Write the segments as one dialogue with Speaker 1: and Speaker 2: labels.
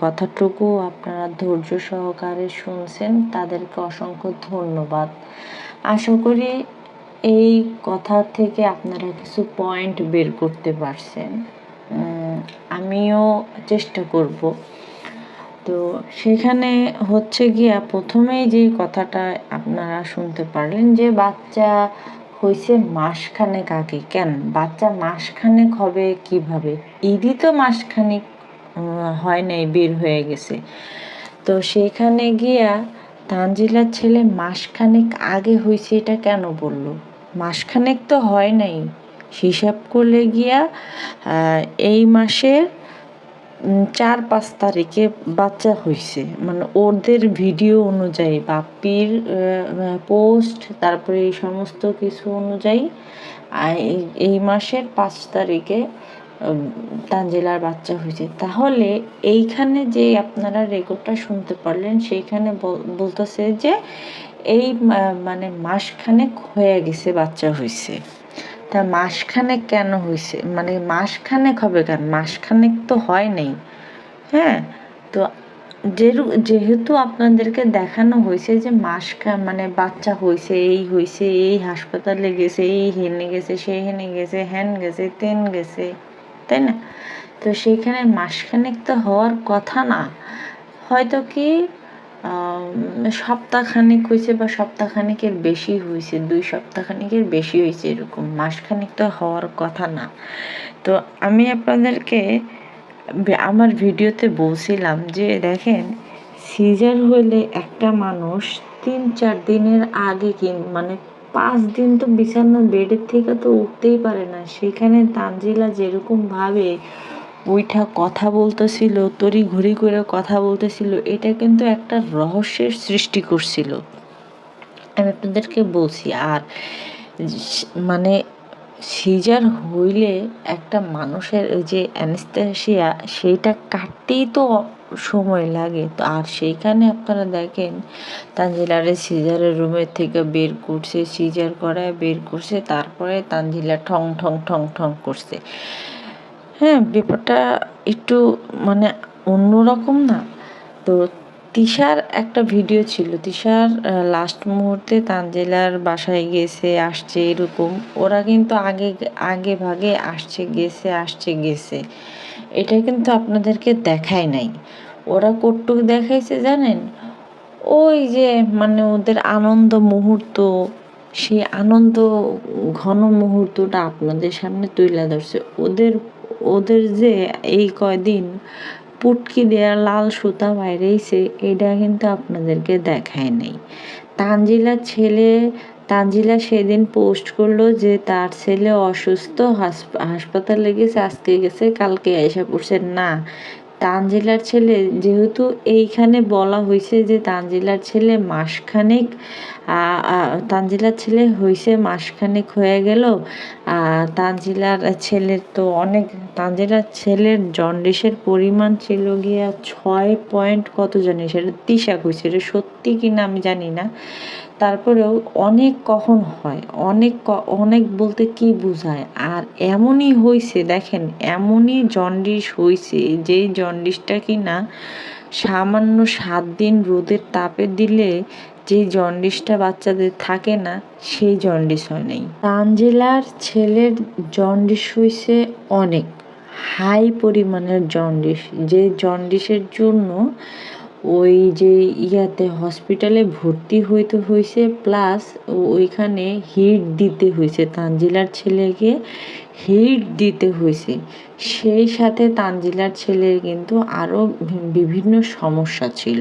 Speaker 1: কথাটুকু আপনারা ধৈর্য সহকারে শুনছেন, তাদেরকে অসংখ্য ধন্যবাদ। আশা করি এই কথা থেকে আপনারা কিছু পয়েন্ট বের করতে পারছেন। আমিও চেষ্টা করব। তো সেখানে হচ্ছে গিয়া প্রথমেই যে কথাটা আপনারা শুনতে পারলেন যে বাচ্চা হয়েছে মাসখানেক আগে। কেন? বাচ্চা মাসখানেক হবে কীভাবে? ঈদই তো মাসখানেক। হয় নাই, বের হয়ে গেছে। তো সেখানে গিয়া তানজিলার ছেলে মাসখানেক আগে হয়েছে এটা কেন বলল? মাসখানেক তো হয় নাই। হিসাব করলে গিয়া এই মাসের চার পাঁচ তারিখে বাচ্চা হয়েছে মানে ওদের ভিডিও অনুযায়ী বাপির পোস্ট, তারপরে এই সমস্ত কিছু অনুযায়ী এই মাসের পাঁচ তারিখে তানজিলার বাচ্চা হয়েছে। তাহলে এইখানে যে আপনারা রেকর্ডটা শুনতে পারলেন, সেইখানে বলতেছে যে এই মানে মাসখানেক হয়ে গেছে বাচ্চা হয়েছে। তা মাসখানেক কেন হয়েছে? মানে মাসখানেক হবে কেন? মাসখানেক তো হয় নাই। হ্যাঁ? তো যেহেতু আপনাদেরকে দেখানো হয়েছে যে মাস মানে বাচ্চা হয়েছে, এই হয়েছে, এই হাসপাতালে গেছে, এই হেনে গেছে, সে হেনে গেছে হ্যান গেছে, তেন গেছে তাই না? তো সেইখানে মাসখানেক তো হওয়ার কথা না। হয়তো কি সপ্তাহখানেক হয়েছে বা সপ্তাহখানেকের বেশি হয়েছে, দুই সপ্তাহখানেকের বেশি হয়েছে এরকম। মাসখানেক তো হওয়ার কথা না। তো আমি আপনাদেরকে আমার ভিডিওতে বলছিলাম যে দেখেন, সিজার হলে একটা মানুষ তিন চার দিনের আগে কিন মানে পাঁচ দিন তো বিছানার বেডের থেকে তো উঠতেই পারে না। সেখানে তানজিলা যেরকমভাবে ওইটা কথা বলতেছিল তরি ঘুরি করে কথা বলতেছিল, এটা কিন্তু একটা রহস্যের সৃষ্টি করছিল। আমি আপনাদেরকে বলছি, আর মানে সিজার হইলে একটা মানুষের ওই যে অ্যানেস্থেশিয়া সেইটা কাটতেই তো সময় লাগে। তো আর সেইখানে আপনারা দেখেন, তানজিলারে সিজারের রুমের থেকে বের করছে, সিজার করায় বের করছে, তারপরে তানজিলা ঠং ঠং ঠং ঠং করছে। হ্যাঁ ব্যাপারটা একটু মানে অন্যরকম না। তো তিশার একটা ভিডিও ছিল, তিশার লাস্ট মুহূর্তে তানজেলার বাসায় গেছে, আসছে এরকম। ওরা কিন্তু আগে আগে ভাগে আসছে, গেছে আসছে, গেছে। এটা কিন্তু আপনাদেরকে দেখায় নাই। ওরা কটুক দেখাইছে জানেন? ওই যে মানে ওদের আনন্দ মুহূর্ত, সেই আনন্দ ঘন মুহূর্তটা আপনাদের সামনে তুলে ধরছে। ওদের ওদের যে এই কয়দিন পুটকি দেওয়া লাল সুতা বাইরেছে এটা কিন্তু আপনাদেরকে দেখায় নাই। তানজিলার ছেলে তানজিলা সেদিন পোস্ট করল যে তার ছেলে অসুস্থ হাসপাতালে গেছে, আজকে গেছে, কালকে এসে পড়ছে। না, তানজিলার ছেলে, যেহেতু এইখানে বলা হয়েছে যে তানজিলার ছেলে মাসখানেক তানজিলার ছেলে হয়েছে মাসখানেক হয়ে গেল। তানজিলার ছেলের তো অনেক, তানজিলার ছেলের জন্ডিসের পরিমাণ ছিল গিয়া ছয় পয়েন্ট কত জানি, সেটা তিসাক হয়েছে এটা সত্যি কিনা আমি জানি না। তারপরেও অনেক কখন হয়, অনেক অনেক বলতে কি বোঝায়? আর এমনই হয়েছে দেখেন, এমনই জন্ডিস হয়েছে যেই জন্ডিসটা কি না সামান্য সাত দিন রোদের তাপে দিলে যে জন্ডিসটা বাচ্চাদের থাকে না, সেই জন্ডিস হয় নাই। তানজিলার ছেলের জন্ডিস হয়েছে অনেক, হাই পরিমাণের জন্ডিস, যে জন্ডিসের জন্য ওই যে ইয়াতে হসপিটালে ভর্তি হইতে হয়েছে প্লাস ওইখানে হিট দিতে হয়েছে তানজিলার ছেলেকে হিট দিতে হয়েছে সেই সাথে তানজিলার ছেলের কিন্তু আরও বিভিন্ন সমস্যা ছিল।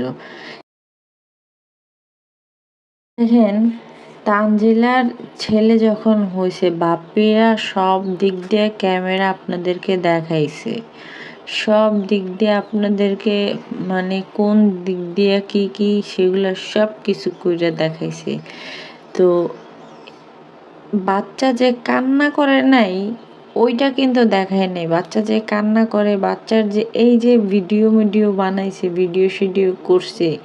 Speaker 1: দেখেন, তানজিলার ছেলে যখন হয়েছে বাপিরা সব দিক দিয়ে ক্যামেরা আপনাদেরকে দেখাইছে। সব দিক দিয়ে আপনাদেরকে মানে কোন দিক দিয়ে কি কি সেগুলো সব কিছু করে দেখাইছে। তো বাচ্চা যে কান্না করে নাই, ওইটা কিন্তু দেখায় নাই। বাচ্চা যে কান্না করে, বাচ্চার যে এই যে ভিডিও মিডিও বানাইছে, ভিডিও শিডিও করছে,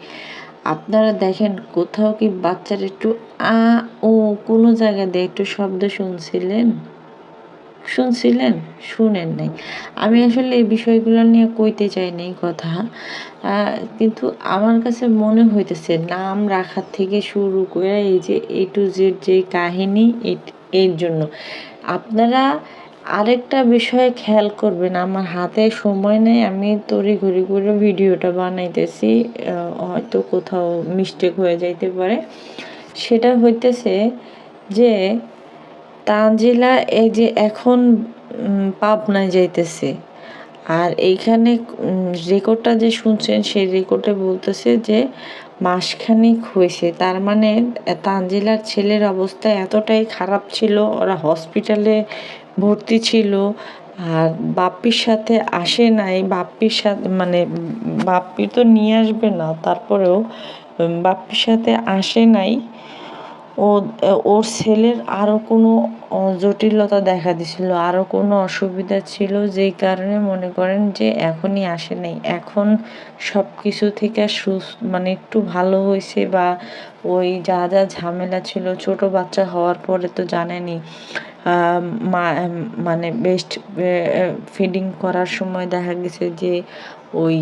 Speaker 1: আপনারা দেখেন কোথাও কি বাচ্চার একটু আ, ও কোনো জায়গা দিয়ে একটু শব্দ শুনছিলেন? শুনছিলেন? শুনেন নাই। আমি আসলে এই বিষয়গুলো নিয়ে কইতে চাই কথা। কিন্তু আমার কাছে মনে হইতেছে নাম রাখার থেকে শুরু করে এই যে এ টু জেড যে কাহিনী এর জন্য। আপনারা আরেকটা বিষয়ে খেয়াল করবেন। আমার হাতে সময় নেই। আমি তড়ি ঘড়ি করে ভিডিওটা বানাইতেছি। হয়তো কোথাও মিস্টেক হয়ে যাইতে পারে। সেটা হইতেছে যে তানজিলা এই যে এখন পাবনায় যাইতেছে। আর এইখানে রেকর্ডটা যে শুনছেন, সেই রেকর্ডে বলতেছে যে মাসখানিক হয়েছে। তার মানে তানজিলার ছেলের অবস্থা এতটাই খারাপ ছিল, ওরা হসপিটালে ভর্তি ছিল, আর বাপ্পির সাথে আসে নাই। বাপ্পির সাথে মানে বাপ্পি তো নিয়ে আসবে না, তারপরেও বাপ্পির সাথে আসে নাই। ও ওর ছেলের আরও কোনো জটিলতা দেখা দিছিল আরও কোনো অসুবিধা ছিল যেই কারণে মনে করেন যে এখনই আসে নাই। এখন সব কিছু থেকে সুস মানে একটু ভালো হয়েছে বা ওই যা যা ঝামেলা ছিল, ছোট বাচ্চা হওয়ার পরে তো জানেনি মানে বেস্ট ফিডিং করার সময় দেখা গেছে যে ওই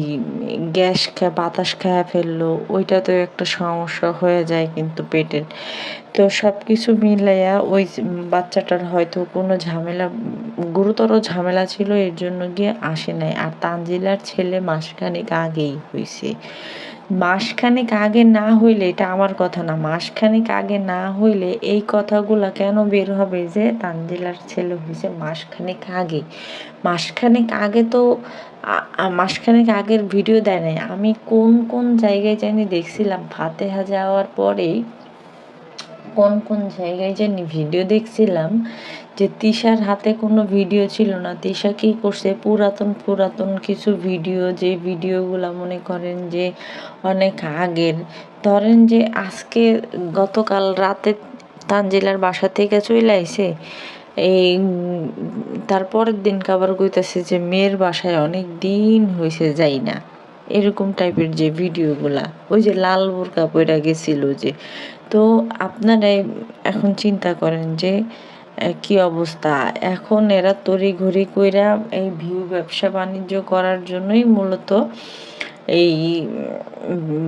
Speaker 1: গ্যাস খেয়ে, বাতাস খেয়ে ফেলল। ওইটা তো একটা সমস্যা হয়ে যায় কিন্তু পেটের। তো সব কিছু মিলাইয়া ওই বাচ্চাটার হয়তো কোনো ঝামেলা, গুরুতর ঝামেলা ছিল, এর জন্য গিয়ে আসে নাই। আর তানজিলার ছেলে মাসখানেক আগেই হয়েছে মাসখানেক আগে না হইলে, এটা আমার কথা না, মাসখানেক আগে না হইলে এই কথাগুলো কেন বের হবে যে তানজিলার ছেলে হয়েছে মাসখানেক আগে? মাসখানেক আগে তো মাসখানেক আগের ভিডিও দেয় নাই। আমি কোন কোন জায়গায় জানি দেখছিলাম, ফাতেহা যাওয়ার পরেই কোন কোন জায়গায় জানি ভিডিও দেখছিলাম যে তিশার হাতে কোনো ভিডিও ছিল না। তিশা কী করছে? পুরাতন পুরাতন কিছু ভিডিও যে ভিডিওগুলো মনে করেন যে অনেক আগের। ধরেন যে আজকে গতকাল রাতে তানজিলার বাসা থেকে চলে আইছে, এই তারপরের দিন আবার কইতাছে যে মেয়ের বাসায় অনেক দিন হয়েছে যাই না। এরকম টাইপের যে ভিডিওগুলা ওই যে লাল বোরকা পইরা গেছিল যে। তো আপনারাই এখন চিন্তা করেন যে কি অবস্থা। এখন এরা তড়িঘড়ি কইরা এই ভিউ ব্যবসা বাণিজ্য করার জন্যই মূলত এই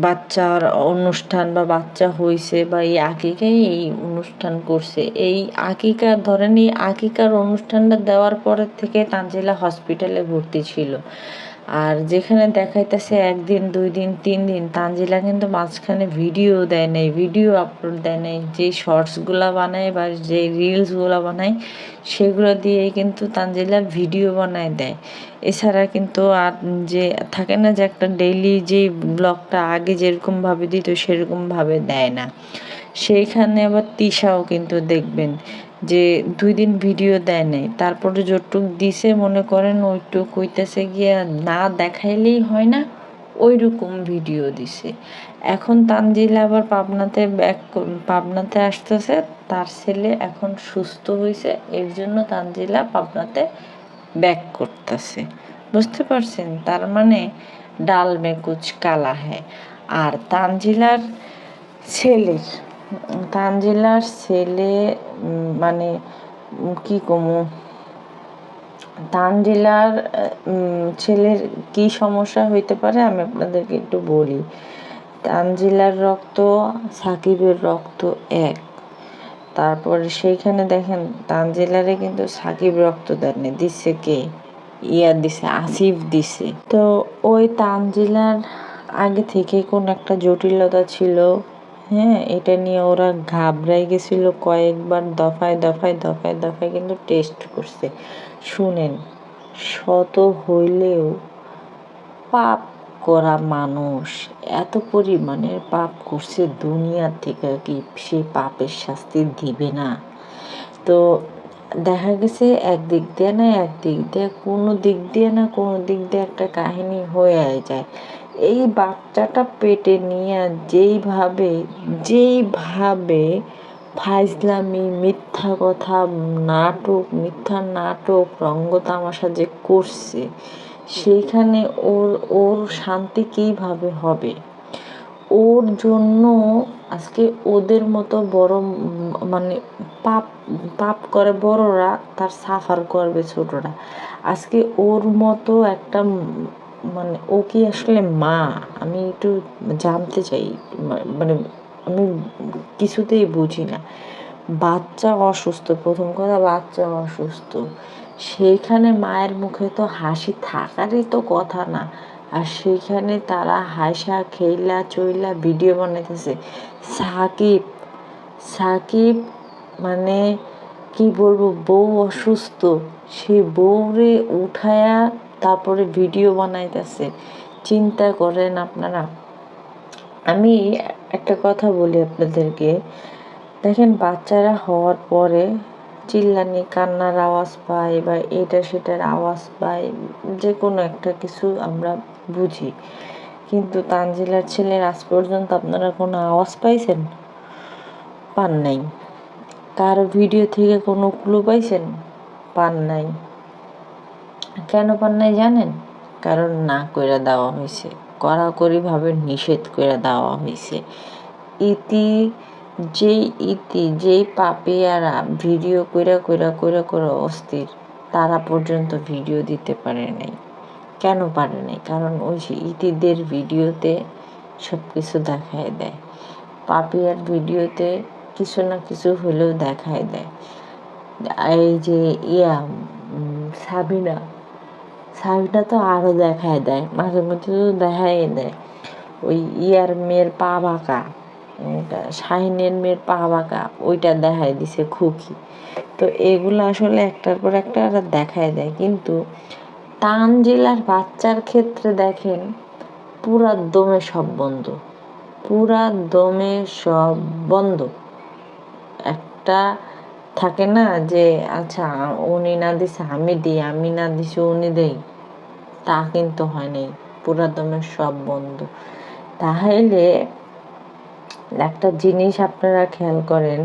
Speaker 1: বাচ্চার অনুষ্ঠান বা বাচ্চা হইছে বা এই আকিকাই এই অনুষ্ঠান করছে। এই আকিকা, ধরেন এই আকিকার অনুষ্ঠানটা দেওয়ার পরের থেকে তানজিলা হসপিটালে ভর্তি ছিল। আর যেখানে দেখাইতেছে একদিন, দুই দিন, তিন দিন, তানজিলা কিন্তু মাঝখানে ভিডিও দেয় নাই, ভিডিও আপলোড দেয় নাই, যে শর্টসগুলো বানায় বা যে রিলসগুলো বানায়, সেগুলো দিয়েই কিন্তু তানজিলা ভিডিও বানায় দেয়। এছাড়া কিন্তু আর যে, থাকে না যে একটা ডেইলি যে ব্লগটা আগে যেরকমভাবে দিত সেরকমভাবে দেয় না। সেইখানে আবার তিশাও কিন্তু দেখবেন যে দুই দিন ভিডিও দেয় নাই। তারপরে যতটুক দিছে, মনে করেন ওইটুক হইতেছে গিয়া না দেখাইলেই হয় না ওই রকম ভিডিও দিছে। এখন তানজিলা আবার পাবনাতে ব্যাক পাবনাতে আসতেছে, তার ছেলে এখন সুস্থ হয়েছে এর জন্য তানজিলা পাবনাতে ব্যাক করতেছে। বুঝতে পারছেন? তার মানে ডাল মে কুচ কালা হ্যায়। আর তানজিলার ছেলের তানজিলার ছেলে মানে কি কমু? তানজিলার ছেলের কি সমস্যা হইতে পারে আমি আপনাদেরকে একটু বলি। তানজিলার রক্ত, সাকিবের রক্ত এক। তারপরে সেইখানে দেখেন, তানজিলারে কিন্তু সাকিব রক্ত দেননি দিচ্ছে কে? ইয়া দিছে, আসিফ দিছে। তো ওই তানজিলার আগে থেকে কোন একটা জটিলতা ছিল? হ্যাঁ এটা নিয়ে ওরা ঘাবড়াই গেছিল কয়েকবার, দফায় দফায় দফায় দফায় কিন্তু টেস্ট করছে। শুনেন, শত হইলেও পাপ করা মানুষ এত পরিমাণের পাপ করছে দুনিয়া থেকে কি, সে পাপের শাস্তি দিবে না। তো দেখা গেছে একদিক দিয়ে না, একদিক দিয়ে, কোনো দিক দিয়ে না, কোনো দিক দিয়ে একটা কাহিনী হয়ে যায়। এই বাচ্চাটা পেটে নিয়ে যেইভাবে যেইভাবে ফাইজলামি, মিথ্যা কথা, নাটক, মিথ্যা নাটক, রঙ্গ তামাশা যে করছে সেইখানে ওর ওর শান্তি কীভাবে হবে? ওর জন্য আজকে ওদের মতো বড় মানে পাপ পাপ করে বড়রা, তার সাফার করবে ছোটরা। আজকে ওর মতো একটা মানে ও কি আসলে মা? আমি একটু জানতে চাই। মানে আমি কিছুতেই বুঝি না। বাচ্চা অসুস্থ, প্রথম কথা বাচ্চা অসুস্থ। সেইখানে মায়ের মুখে তো হাসি থাকারই তো কথা না। আর সেইখানে তারা হাসা, খেলা, চইলা ভিডিও বানাইতেছে। সাকিব সাকিব মানে কি বলব, বউ অসুস্থ। সে বউরে উঠায়া তারপরে ভিডিও বানাইতেছে। চিন্তা করেন আপনারা। আমি একটা কথা বলি আপনাদেরকে। দেখেন বাচ্চারা হওয়ার পরে চিল্লানি, কান্নার আওয়াজ পাই বা এটা সেটার আওয়াজ পাই যে কোনো একটা কিছু আমরা বুঝি। কিন্তু তানজিলার ছেলের আজ পর্যন্ত আপনারা কোনো আওয়াজ পাইছেন? পান নাই। কারও ভিডিও থেকে কোনো ক্লু পাইছেন? পান নাই। কেন পান নাই জানেন? কারণ না করে দেওয়া হয়েছে কড়াকড়িভাবে নিষেধ করে দেওয়া হয়েছে ইতি, যেই ইতি, যেই পাপিয়ারা ভিডিও কইরা কইরা কইরা করে অস্থির, তারা পর্যন্ত ভিডিও দিতে পারে নাই। কেন পারে নাই? কারণ ওই যে ইতিদের ভিডিওতে সব কিছু দেখায় দেয়। পাপিয়ার ভিডিওতে কিছু না কিছু হলেও দেখায় দেয়। এই যে ইয়া সাবিনা সাবিনা তো আরও দেখায় দেয়, মাঝে মধ্যে তো দেখাই দেয়। ওই ইয়ার মেয়ের পা বাঁকা শাহিনের মেয়ের পা বাঁকা, ওইটা দেখায় দিছে খুকি। তো এগুলো আসলে একটার পর একটা দেখায় দেয়, কিন্তু টান জেলার বাচ্চার ক্ষেত্রে দেখেন পুরা দমে সব বন্ধ, পুরা দমে সব বন্ধ। একটা থাকে না যে আচ্ছা উনি না দিছে, আমি দিই, আমি না দিছি, উনি দেই। তা কিন্তু হয় নাই। পুরা সব বন্ধ। তাহলে একটা জিনিস আপনারা খেয়াল করেন,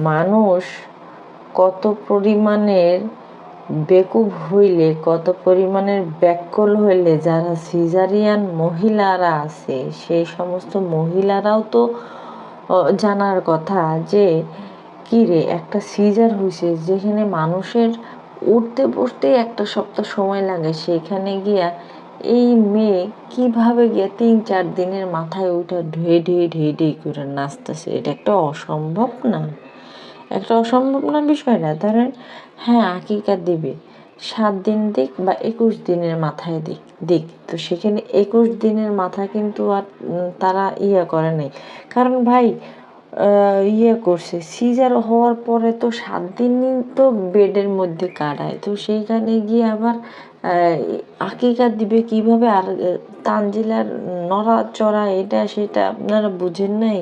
Speaker 1: মানুষ কত পরিমাণের বেকুব হইলে, কত পরিমাণের ব্যাকল হইলে, যারা সিজারিয়ান মহিলারা আছে সেই সমস্ত মহিলারাও তো জানার কথা যে কি রে একটা সিজার হয়েছে যেখানে মানুষের উঠতে বসতে একটা সপ্তাহ সময় লাগে। সেখানে গিয়া এই মেয়ে কীভাবে গিয়ে তিন চার দিনের মাথায় উঠে ঢেয়ে ঢেয়ে ঢেয়ে ঢেয়ে করে নাচতেছে? এটা একটা অসম্ভব না? একটা অসম্ভব না বিষয় না? ধরেন হ্যাঁ আকিকা দেবে, সাত দিন দিক বা একুশ দিনের মাথায় দিক দিক। তো সেখানে একুশ দিনের মাথা কিন্তু আর তারা ইয়ে করে নাই। কারণ ভাই ইয়ে করছে। সিজার হওয়ার পরে তো সাত দিনই তো বেডের মধ্যে কাটায়। তো সেইখানে গিয়ে আবার আকিকা দিবে কীভাবে? আর তানজিলার নড়াচড়া এটা সেটা আপনারা বুঝেন নাই?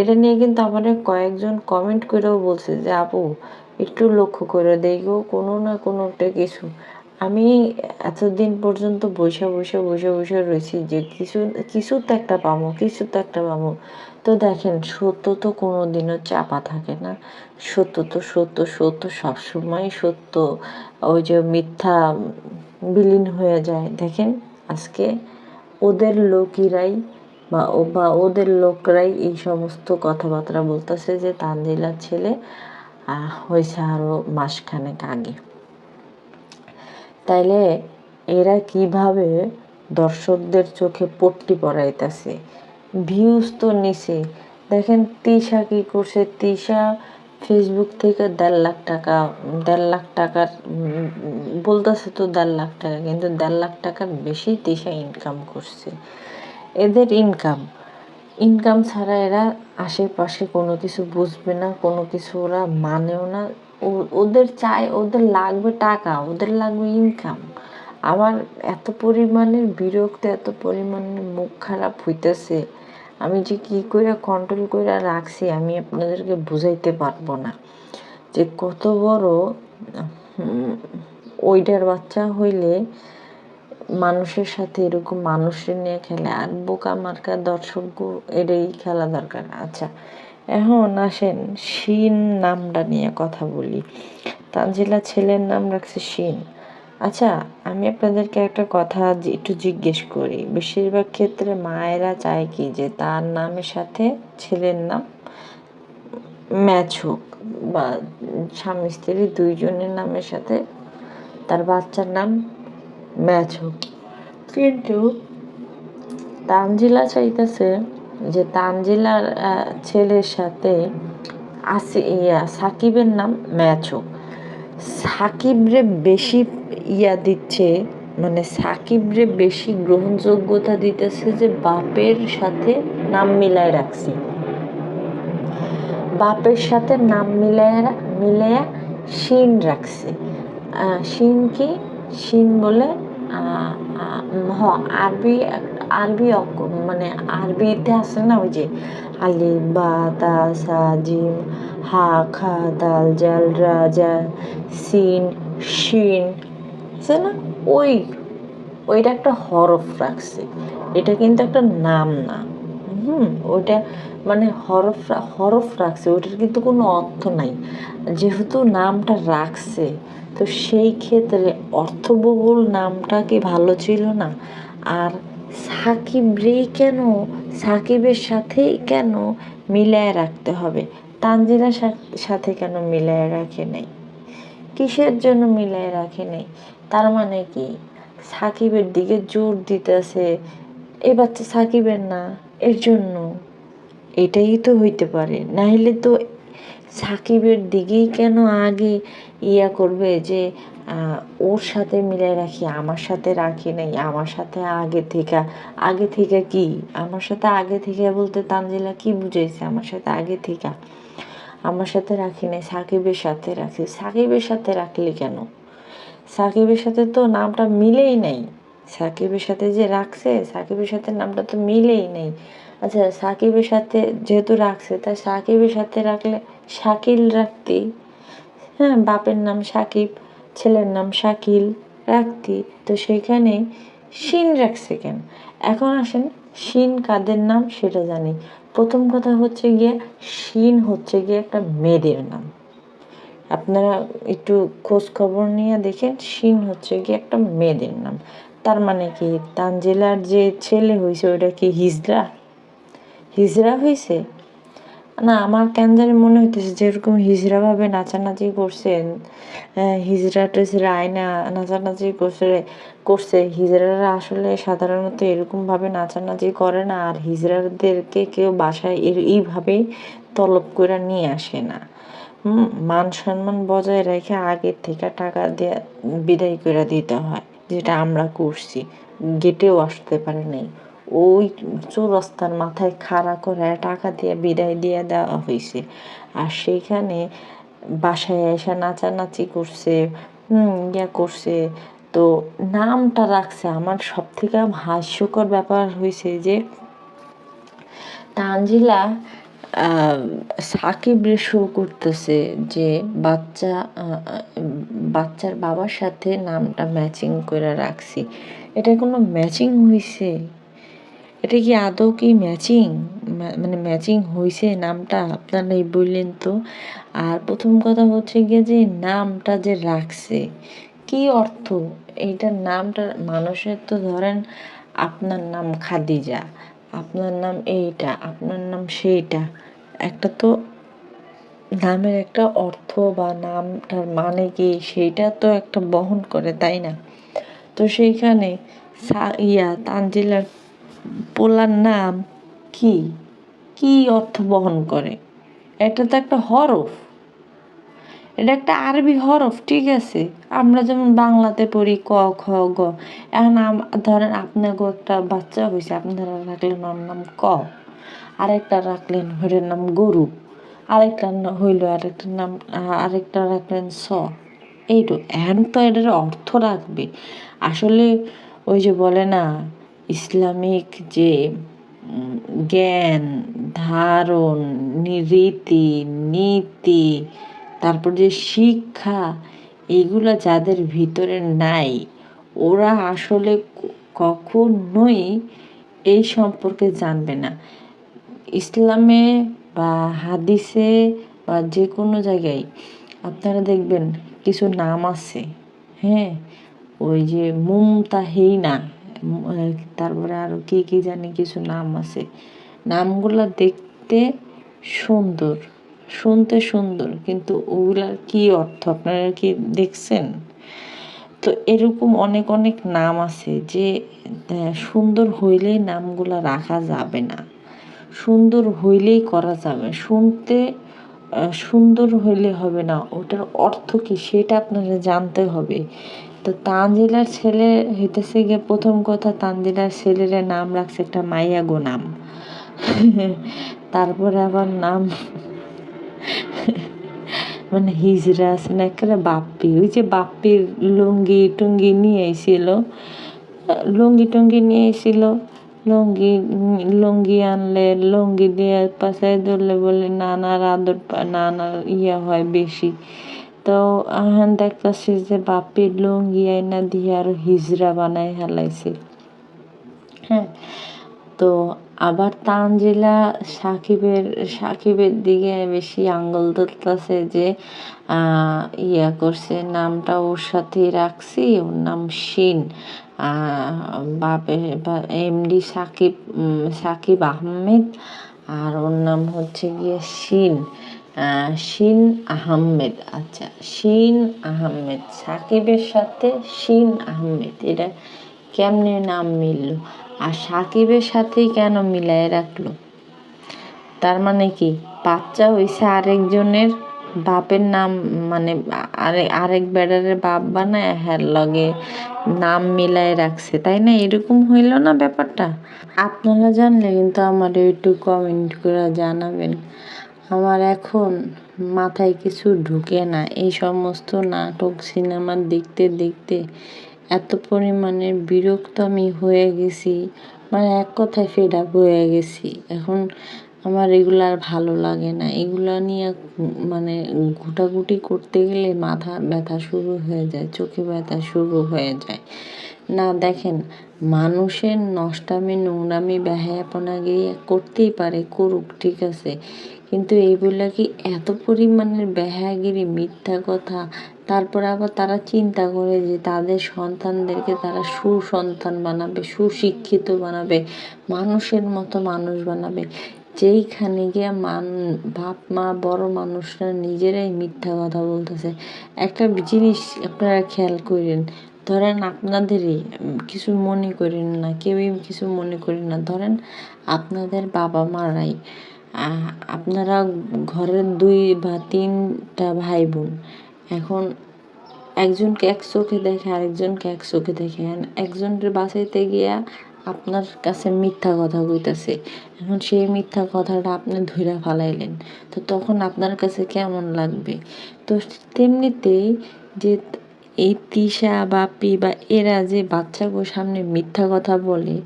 Speaker 1: এটা নিয়ে কিন্তু আমাদের কয়েকজন কমেন্ট করেও বলছে যে, আপু, একটু লক্ষ্য করে দেখো, কোনো না কোনো একটা কিছু। আমি এতদিন পর্যন্ত বসে বসে বসে বসে রয়েছি যে, কিছু কিছু তো একটা পাবো, কিছু তো একটা পাবো। তো দেখেন, সত্য তো কোনো দিনও চাপা থাকে না। সত্য তো সত্য সত্য সবসময় সত্য। ওই যে মিথ্যা বিলীন হয়ে যায়। দেখেন, আজকে ওদের লোকেরাই বা বা ওদের লোকরাই এই সমস্ত কথাবার্তা বলতেছে যে তানজিলার ছেলে হয়েছে আরও মাসখানেক আগে। তাইলে এরা কীভাবে দর্শকদের চোখে পট্টি পড়াইতেছে ভিউজ তো নিছে। দেখেন তিশা কি করছে? তিশা ফেসবুক থেকে দেড় লাখ টাকা, দেড় লাখ টাকার বলতেছে তো দেড় লাখ টাকা, কিন্তু দেড় লাখ টাকার বেশি তিশা ইনকাম করছে। এদের ইনকাম ইনকাম ছাড়া এরা আশেপাশে কোনো কিছু বুঝবে না, কোনো কিছু ওরা মানেও না। ওদের চাই, ওদের লাগবে টাকা, ওদের লাগবে ইনকাম আমার এত পরিমাণের বিরক্ত, এত পরিমাণের মুখ খারাপ হইতেছে। আমি যে কি করে কন্ট্রোল করে রাখছি আমি আপনাদেরকে বুঝাইতে পারব না। যে কত বড় ওইটার বাচ্চা হইলে মানুষের সাথে এরকম মানুষের নিয়ে খেলে, আর বোকা মার্কা দর্শক এটাই খেলা দরকার আচ্ছা এখন আসেন শিন নামটা নিয়ে কথা বলি। তানজিলা ছেলের নাম রাখছে শিন। আচ্ছা আমি আপনাদেরকে একটা কথা একটু জিজ্ঞেস করি। বেশিরভাগ ক্ষেত্রে মায়েরা চায় কি যে তার নামের সাথে ছেলের নাম ম্যাচ হোক বা স্বামী স্ত্রী দুইজনের নামের সাথে তার বাচ্চার নাম ম্যাচ হোক। কিন্তু তানজিলা চাইতেছে যে তানজিলার ছেলের সাথে আসি, ইয়া সাকিবের নাম ম্যাচ হোক। সাকিবরে বেশি ইয়া দিচ্ছে মানে সাকিবরে বেশি গ্রহণযোগ্যতা দিতেছে যে বাপের সাথে নাম মিলায় রাখছি। বাপের সাথে নাম মিলাইয়া মিলাইয়া শিন রাখছে। শিন কি? শিন বলে হ, আরবি আরবি মানে আরবিতে আছে না ওই যে আলি বা, তা, সা, জিম, হা, খা, দাল, জাল, রা, জা, সিন, শিন আছে না? ওই, ওইটা একটা হরফ রাখছে। এটা কিন্তু একটা নাম না। হুম, ওইটা মানে হরফ হরফ রাখছে। ওইটার কিন্তু কোনো অর্থ নাই। যেহেতু নামটা রাখছে, তো সেই ক্ষেত্রে অর্থবহুল নামটা কি ভালো ছিল না। আর সাকিব রে কেন, সাকিবের সাথেই কেন মিলায় রাখতে হবে? তানজিলার সা- সাথে কেন মিলায় রাখে নাই? কিসের জন্য মিলাই রাখে নাই? তার মানে কি? সাকিবের দিকে জোর দিতেছে। এ বাচ্চা সাকিবের না, এর জন্য। এটাই তো হইতে পারে। নাহলে তো সাকিবের দিকেই কেন আগে ইয়া করবে যে ওর সাথে মিলাই রাখি, আমার সাথে রাখি নাই, আমার সাথে আগে থেকে আগে থেকে কি? আমার সাথে আগে থেকে বলতে তানজিলা কি বুঝাইছে? আমার সাথে আগে থেকে। আমার সাথে রাখি নাই সাকিবের সাথে রাখি। সাকিবের সাথে রাখলি কেন? সাকিবের সাথে তো নামটা মিলেই নাই। সাকিবের সাথে যে রাখছে, সাকিবের সাথে নামটা তো মিলেই নেই। আচ্ছা সাকিবের সাথে যেহেতু রাখছে তাই সাকিবের সাথে রাখলে শাকিল রাখতি? হ্যাঁ বাপের নাম সাকিব, ছেলের নাম শাকিল রাখতি। তো সেইখানে শিন রাখছে কেন? এখন আসেন শিন কাদের নাম সেটা জানি। প্রথম কথা হচ্ছে গিয়ে শিন হচ্ছে গিয়ে একটা মেয়েদের নাম। আপনারা একটু খোঁজ খবর নিয়ে দেখেন, শিন হচ্ছে গিয়ে একটা মেয়েদের নাম। তার মানে কি? তানজিলার যে ছেলে হয়েছে ওইটা কি হিজরা? হিজরা হয়েছে না আমার কেন জানি মনে হইতেছে যেরকম হিজড়া ভাবে নাচানাচি করছেন আহ, হিজড়া টিজড়া আয়না নাচানাচি করছে করছে। হিজড়ারা আসলে সাধারণত এরকম ভাবে নাচানাচি করে না আর হিজড়াদেরকে কেউ বাসায় এর- এইভাবেই তলব করে নিয়ে আসে না। মান সম্মান বজায় রেখে আগের থেকে টাকা দিয়ে বিদায় করে দিতে হয় যেটা আমরা করছি। গেটেও আসতে পারে নাই। ওই চৌরাস্তার মাথায় খাড়া করে টাকা দিয়ে বিদায় দিয়ে দেওয়া হয়েছে আর সেইখানে বাসায় এসে নাচানাচি করছে ইয়া করছে। তো নামটা রাখছে। আমার সব থেকে হাস্যকর ব্যাপার হয়েছে যে, তানজিলা সাকিব শো করতেছে যে বাচ্চা বাচ্চার বাবার সাথে নামটা ম্যাচিং করে রাখছি। এটা কোনো ম্যাচিং হয়েছে এটা কি আদৌ কি ম্যাচিং মানে ম্যাচিং হয়েছে নামটা আপনারাই বললেন তো। আর প্রথম কথা হচ্ছে গিয়ে যে নামটা যে রাখছে, কি অর্থ? এইটার নামটা, মানুষের তো ধরেন আপনার নাম খাদিজা, আপনার নাম এইটা, আপনার নাম সেইটা। একটা তো নামের একটা অর্থ বা নামটার মানে কি সেইটা তো একটা বহন করে, তাই না? তো সেইখানে ইয়া, তানজিলার পোলার নাম কি? কি অর্থ বহন করে? এটা তো একটা হরফ। এটা একটা আরবি হরফ, ঠিক আছে? আমরা যেমন বাংলাতে পড়ি ক, খ, গ। এখন ধরেন আপনাকে একটা বাচ্চা হয়েছে আপনারা রাখলেন ওর নাম ক। আরেকটা রাখলেন হইলের নাম গরু। আরেকটা হইল আরেকটার নাম আরেকটা রাখলেন স। এইটু, এখন তো এটার অর্থ রাখবে। আসলে ওই যে বলে না ইসলামিক যে জ্ঞান, ধারণ, রীতি, নীতি, তারপর যে শিক্ষা, এগুলো যাদের ভিতরে নাই, ওরা আসলে কখনোই এই সম্পর্কে জানবে না। ইসলামে বা হাদিসে বা যে কোনো জায়গায় আপনারা দেখবেন কিছু নাম আছে হ্যাঁ? ওই যে মুমতাহিনা। তারপরে আরও কি কি জানি কিছু নাম আছে। নামগুলো দেখতে সুন্দর, শুনতে সুন্দর, কিন্তু ওগুলার কি অর্থ আপনারা কি দেখছেন? তো এরকম অনেক অনেক নাম আছে যে সুন্দর হইলেই নামগুলো রাখা যাবে না। সুন্দর হইলেই করা যাবে। শুনতে সুন্দর হইলে হবে না। ওটার অর্থ কি সেটা আপনারা জানতে হবে। তো তানজিলার ছেলে হইতেছে গিয়ে প্রথম কথা তানজিলার ছেলের নাম রাখছে একটা মাইয়া গো নাম তারপরে আবার নাম মানে হিজড়া আছে না একটা বাপ্পি। ওই যে বাপ্পির লুঙ্গি টুঙ্গি নিয়ে এসেছিল। লুঙ্গি টুঙ্গি নিয়ে এসেছিল। লুঙ্গি লুঙ্গি আনলে, লুঙ্গি দিয়ে পাশায় ধরলে বলে নানার আদর নানার ইয়ে হয় বেশি। তো এখন দেখতেছি যে বাপির লুঙ্গি আইনা দিয়ে আরও হিজড়া বানাই হেলাইছে হ্যাঁ তো আবার তানজিলা সাকিবের সাকিবের দিকে বেশি আঙ্গুল তুলতেছে যে ইয়া করছে, নামটা ওর সাথেই রাখছি, ওর নাম শিন। বাপে এমডি সাকিব সাকিব আহমেদ, আর ওর নাম হচ্ছে গিয়ে শিন। শিন আহমেদ আচ্ছা শিন আহমেদ, সাকিবের সাথে শিন আহমেদ এটা কেমনে নাম মিললো? আর সাকিবের সাথেই কেন মিলায় রাখল? তার মানে কি, বাচ্চা হইছে আরেকজনের বাপের নাম মানে আরেক আরেক বেড়ারের বাপ বানায়, হ্যার লগে নাম মিলায় রাখছে, তাই না? এরকম হইল না ব্যাপারটা? আপনারা জানলে কিন্তু আমার একটু কমেন্ট করে জানাবেন। আমার এখন মাথায় কিছু ঢুকে না। এই সমস্ত নাটক সিনেমা দেখতে দেখতে এত পরিমাণে বিরক্ত আমি হয়ে গেছি। মানে এক কথায় ফেড আপ হয়ে গেছি। এখন আমার এগুলো আর ভালো লাগে না। এগুলো নিয়ে মানে ঘুটাঘুটি করতে গেলে মাথা ব্যথা শুরু হয়ে যায়, চোখে ব্যথা শুরু হয়ে যায়। না, দেখেন, মানুষের নষ্টামি, নোংরামি, বেহায়াপনা গিয়ে করতেই পারে, করুক, ঠিক আছে। কিন্তু এইগুলা কি এত পরিমাণের বেহায়াগিরি, মিথ্যা কথা? তারপরে আবার তারা চিন্তা করে যে তাদের সন্তানদেরকে তারা সুসন্তান বানাবে, সুশিক্ষিত বানাবে, মানুষের মতো মানুষ বানাবে। যেইখানে গিয়ে মান, বাপ, মা, বড় মানুষরা নিজেরাই মিথ্যা কথা বলতেছে। একটা জিনিস আপনারা খেয়াল করেন, ধরেন আপনাদেরই কিছু মনে করেন না, কেউই কিছু মনে করেন না। ধরেন আপনাদের বাবা মারাই আপনারা ঘরের দুই বা তিনটা ভাই বোন এখন একজনকে এক চোখে দেখে আরেকজনকে এক চোখে দেখে। একজনের বাঁচাইতে গিয়া আপনার কাছে মিথ্যা কথা কইতাছে। এখন সেই মিথ্যা কথাটা আপনি ধইরা ফালাইলেন। তো তখন আপনার কাছে কেমন লাগবে? তো তেমনিতেই যে এই তিশা, বাপি বা এরা যে বাচ্চাগুলোর সামনে মিথ্যা কথা বলে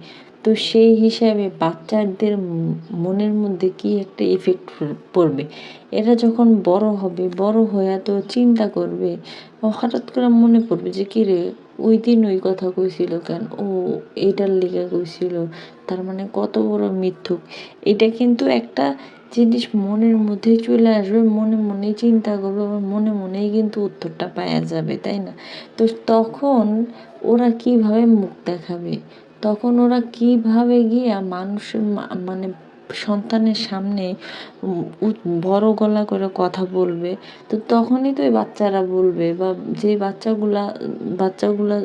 Speaker 1: তো সেই হিসাবে বাচ্চাদের মনের মধ্যে কি একটা ইফেক্ট পড়বে? এরা যখন বড় হবে, বড় হয়ে তো চিন্তা করবে হঠাৎ করে মনে পড়বে যে, কি রে, ওই দিন ওই কথা কইছিল কেন? ও এটার লিগে কইছিল, তার মানে কত বড় মিথ্যুক। এটা কিন্তু একটা জিনিস মনের মধ্যে চলে আসবে, মনে মনে চিন্তা করবে, আবার মনে মনেই কিন্তু উত্তরটা পাওয়া যাবে, তাই না? তো তখন ওরা কীভাবে মুখ দেখাবে? তখন ওরা কীভাবে গিয়া মানুষের মানে সন্তানের সামনে বড় গলা করে কথা বলবে? তো তখনই তো এই বাচ্চারা বলবে বা যে বাচ্চাগুলা বাচ্চাগুলা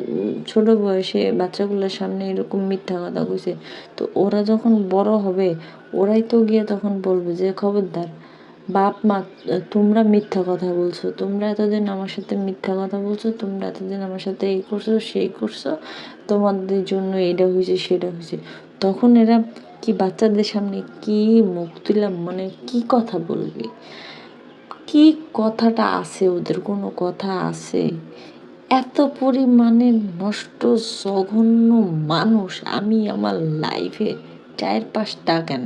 Speaker 1: ছোট বয়সে বাচ্চাগুলোর সামনে এরকম মিথ্যা কথা কইছে, তো ওরা যখন বড় হবে, ওরাই তো গিয়ে তখন বলবে যে খবরদার। বাপ মা, তোমরা মিথ্যা কথা বলছো, তোমরা এতদিন আমার সাথে মিথ্যা কথা বলছো, তোমরা এতদিন আমার সাথে এই করছ, সেই করছ, তোমাদের জন্য এটা হয়েছে, সেটা হয়েছে। তখন এরা কি বাচ্চাদের সামনে কি মুখ তুলাম মানে কি কথা বলবে? কি কথাটা আছে ওদের? কোনো কথা আছে? এত পরিমাণে নষ্ট, জঘন্য মানুষ আমি আমার লাইফে চার পাঁচটা কেন?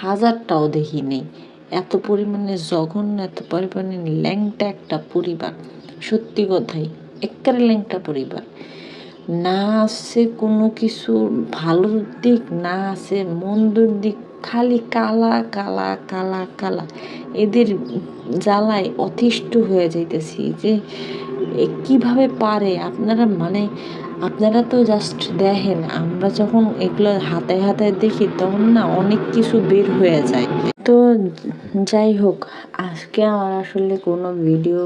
Speaker 1: হাজারটাও দেখি নেই। এত পরিমাণে জঘন্য, এত পরিমাণে ল্যাংটা একটা পরিবার। সত্যি কথাই, একেবারে ল্যাংটা পরিবার। না আছে কোনো কিছু ভালোর দিক, না আছে মন্দর দিক, খালি কালা কালা কালা কালা। এদের জ্বালায় অতিষ্ঠ হয়ে যাইতেছি যে কীভাবে পারে? আপনারা মানে আপনারা তো জাস্ট দেখেন, আমরা যখন এগুলো হাতে হাতে দেখি তখন না অনেক কিছু বের হয়ে যায়। তো যাই হোক, আজকে আমার আসলে কোনো ভিডিও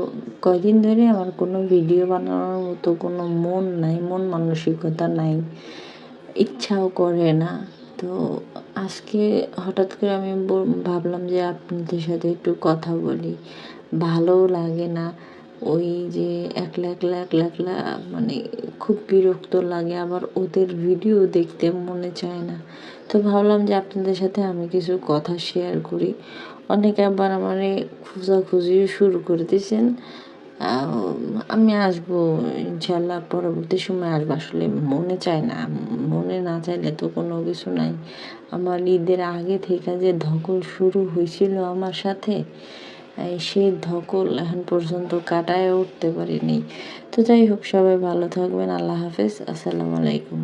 Speaker 1: কয়দিন ধরে আমার কোনো ভিডিও বানানোর মতো কোনো মন নাই, মন মানসিকতা নাই, ইচ্ছাও করে না। তো আজকে হঠাৎ করে আমি ভাবলাম যে আপনাদের সাথে একটু কথা বলি। ভালোও লাগে না। ওই যে একলা একলা একলা একলা মানে খুব বিরক্ত লাগে। আবার ওদের ভিডিও দেখতে মনে চায় না। তো ভাবলাম যে আপনাদের সাথে আমি কিছু কথা শেয়ার করি। অনেকে আবার আমারে খোঁজাখুঁজিও শুরু করে দিয়েছেন। আমি আসব, ইনশাল্লাহ পরবর্তী সময় আসব। আসলে মনে চায় না। মনে না চাইলে তো কোনো কিছু নাই। আমার ঈদের আগে থেকে যে ধকল শুরু হয়েছিল আমার সাথে সেই ধকল এখন পর্যন্ত কাটায় উঠতে পারিনি। তো যাই হোক, সবাই ভালো থাকবেন, আল্লাহ হাফেজ, আসসালামু আলাইকুম।